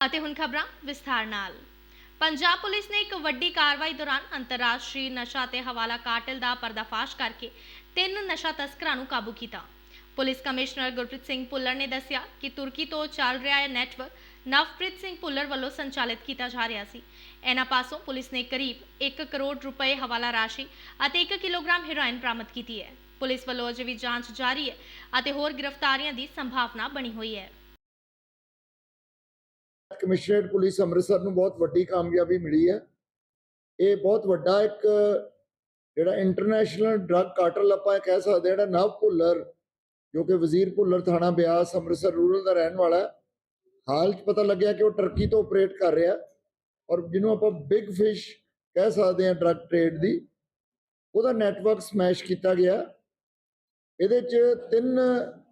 ਅਤੇ ਹੁਣ ਖਬਰਾਂ ਵਿਸਥਾਰ ਨਾਲ। ਪੰਜਾਬ ਪੁਲਿਸ ਨੇ ਇੱਕ ਵੱਡੀ ਕਾਰਵਾਈ ਦੌਰਾਨ ਅੰਤਰਰਾਸ਼ਟਰੀ ਨਸ਼ਾ ਤੇ ਹਵਾਲਾ ਕਾਟਲ ਦਾ ਪਰਦਾਫਾਸ਼ ਕਰਕੇ ਤਿੰਨ ਨਸ਼ਾ ਤਸਕਰਾਂ ਨੂੰ ਕਾਬੂ ਕੀਤਾ। ਪੁਲਿਸ ਕਮਿਸ਼ਨਰ ਗੁਰਪ੍ਰੀਤ ਸਿੰਘ ਭੁੱਲਰ ਨੇ ਦੱਸਿਆ ਕਿ ਤੁਰਕੀ ਤੋਂ ਚੱਲ ਰਿਹਾ ਇਹ ਨੈਟਵਰਕ ਨਵਪ੍ਰੀਤ ਸਿੰਘ ਭੁੱਲਰ ਵੱਲੋਂ ਸੰਚਾਲਿਤ ਕੀਤਾ ਜਾ ਰਿਹਾ ਸੀ। ਇਹਨਾਂ ਪਾਸੋਂ ਪੁਲਿਸ ਨੇ ਕਰੀਬ 1 ਕਰੋੜ ਰੁਪਏ ਹਵਾਲਾ ਰਾਸ਼ੀ ਅਤੇ 1 ਕਿਲੋਗ੍ਰਾਮ ਹੈਰੋਇਨ ਬਰਾਮਦ ਕੀਤੀ ਹੈ। ਪੁਲਿਸ ਵੱਲੋਂ ਅਜੇ ਵੀ ਜਾਂਚ ਜਾਰੀ ਹੈ ਅਤੇ ਹੋਰ ਗ੍ਰਿਫਤਾਰੀਆਂ ਦੀ ਸੰਭਾਵਨਾ ਬਣੀ ਹੋਈ ਹੈ। ਕਮਿਸ਼ਨਰੇਟ ਪੁਲਿਸ ਅੰਮ੍ਰਿਤਸਰ ਨੂੰ ਬਹੁਤ ਵੱਡੀ ਕਾਮਯਾਬੀ ਮਿਲੀ ਹੈ। ਇਹ ਬਹੁਤ ਵੱਡਾ ਇੱਕ ਜਿਹੜਾ ਇੰਟਰਨੈਸ਼ਨਲ ਡਰੱਗ ਕਾਰਟਲ ਆਪਾਂ ਇਹ ਕਹਿ ਸਕਦੇ ਹਾਂ, ਜਿਹੜਾ ਨਵ ਭੁੱਲਰ, ਜੋ ਕਿ ਵਜ਼ੀਰ ਭੁੱਲਰ ਥਾਣਾ ਬਿਆਸ ਅੰਮ੍ਰਿਤਸਰ ਰੂਰਲ ਦਾ ਰਹਿਣ ਵਾਲਾ ਹਾਲ 'ਚ ਪਤਾ ਲੱਗਿਆ ਕਿ ਉਹ ਟਰਕੀ ਤੋਂ ਆਪਰੇਟ ਕਰ ਰਿਹਾ ਔਰ ਜਿਹਨੂੰ ਆਪਾਂ ਬਿਗ ਫਿਸ਼ ਕਹਿ ਸਕਦੇ ਹਾਂ ਡਰੱਗ ਟ੍ਰੇਡ ਦੀ, ਉਹਦਾ ਨੈਟਵਰਕ ਸਮੈਸ਼ ਕੀਤਾ ਗਿਆ। ਇਹਦੇ 'ਚ ਤਿੰਨ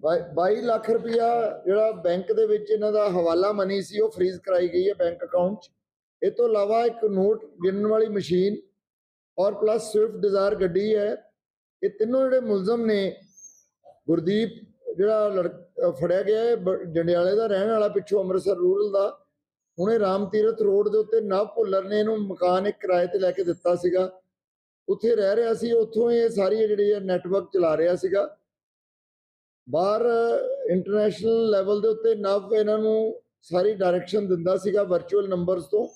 22 ਲੱਖ ਰੁਪਇਆ ਜਿਹੜਾ ਬੈਂਕ ਦੇ ਵਿੱਚ ਇਹਨਾਂ ਦਾ ਹਵਾਲਾ ਮਨੀ ਸੀ, ਉਹ ਫ੍ਰੀਜ਼ ਕਰਾਈ ਗਈ ਹੈ ਬੈਂਕ ਅਕਾਊਂਟ 'ਚ। ਇਹ ਤੋਂ ਇਲਾਵਾ ਇੱਕ ਨੋਟ ਗਿਣਨ ਵਾਲੀ ਮਸ਼ੀਨ ਔਰ ਪਲੱਸ ਸਵਿਫਟ ਡਿਜ਼ਾਇਰ ਗੱਡੀ ਹੈ। ਇਹ ਤਿੰਨੋਂ ਜਿਹੜੇ ਮੁਲਜ਼ਮ ਨੇ, ਗੁਰਦੀਪ ਜਿਹੜਾ ਲੜਕ- ਫੜਿਆ ਗਿਆ ਹੈ, ਬ- ਜੰਡਿਆਲੇ ਦਾ ਰਹਿਣ ਵਾਲਾ ਪਿੱਛੋਂ ਅੰਮ੍ਰਿਤਸਰ ਰੂਰਲ ਦਾ। ਹੁਣੇ ਰਾਮ ਤੀਰਥ ਰੋਡ ਦੇ ਉੱਤੇ ਨਵ ਭੁੱਲਰ ਨੇ ਇਹਨੂੰ ਮਕਾਨ ਇੱਕ ਕਿਰਾਏ ਤੇ ਲੈ ਕੇ ਦਿੱਤਾ ਸੀਗਾ। ਉੱਥੇ ਰਹਿ ਰਿਹਾ ਸੀ, ਉੱਥੋਂ ਇਹ ਸਾਰੀ ਜਿਹੜੀ ਹੈ ਨੈਟਵਰਕ ਚਲਾ ਰਿਹਾ ਸੀਗਾ। ਬਾਹਰ ਇੰਟਰਨੈਸ਼ਨਲ ਲੈਵਲ ਦੇ ਉੱਤੇ ਨਵ ਇਹਨਾਂ ਨੂੰ ਸਾਰੀ ਡਾਇਰੈਕਸ਼ਨ ਦਿੰਦਾ ਸੀਗਾ ਵਰਚੁਅਲ ਨੰਬਰਸ ਤੋਂ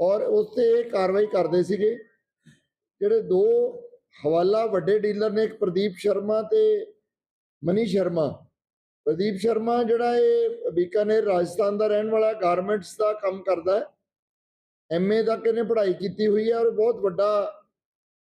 ਔਰ ਉਸ ਤੇ ਇਹ ਕਾਰਵਾਈ ਕਰਦੇ ਸੀਗੇ। ਜਿਹੜੇ ਦੋ ਹਵਾਲਾ ਵੱਡੇ ਡੀਲਰ ਨੇ, ਇੱਕ ਪ੍ਰਦੀਪ ਸ਼ਰਮਾ ਤੇ ਮਨੀ ਸ਼ਰਮਾ। ਪ੍ਰਦੀਪ ਸ਼ਰਮਾ ਜਿਹੜਾ ਇਹ ਬੀਕਾਨੇਰ, ਰਾਜਸਥਾਨ ਦਾ ਰਹਿਣ ਵਾਲਾ ਗਾਰਮੈਂਟਸ ਦਾ ਕੰਮ ਕਰਦਾ ਹੈ। ਐਮਏ ਤੱਕ ਇਹਨੇ ਪੜ੍ਹਾਈ ਕੀਤੀ ਹੋਈ ਹੈ ਔਰ ਬਹੁਤ ਵੱਡਾ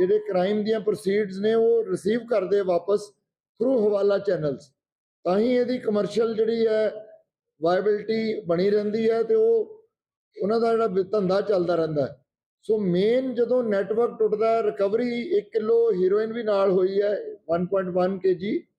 ਜਿਹੜੇ ਕ੍ਰਾਈਮ ਦੀਆਂ ਪ੍ਰੋਸੀਡਸ ਨੇ ਉਹ ਰਿਸੀਵ ਕਰਦੇ ਵਾਪਸ ਥਰੂ ਹਵਾਲਾ ਚੈਨਲਸ ਤਾਂ ਹੀ ਇਹਦੀ ਕਮਰਸ਼ੀਅਲ ਜਿਹੜੀ ਹੈ ਵਾਇਬਿਲਟੀ ਬਣੀ ਰਹਿੰਦੀ ਹੈ ਤੇ ਉਹ ਉਹਨਾਂ ਦਾ ਜਿਹੜਾ ਧੰਦਾ ਚੱਲਦਾ ਰਹਿੰਦਾ ਹੈ। ਸੋ ਮੇਨ ਜਦੋਂ ਨੈਟਵਰਕ ਟੁੱਟਦਾ ਰਿਕਵਰੀ 1 ਕਿਲੋ ਹੀਰੋਇਨ ਵੀ ਨਾਲ ਹੋਈ ਹੈ 1.1 ਕੇਜੀ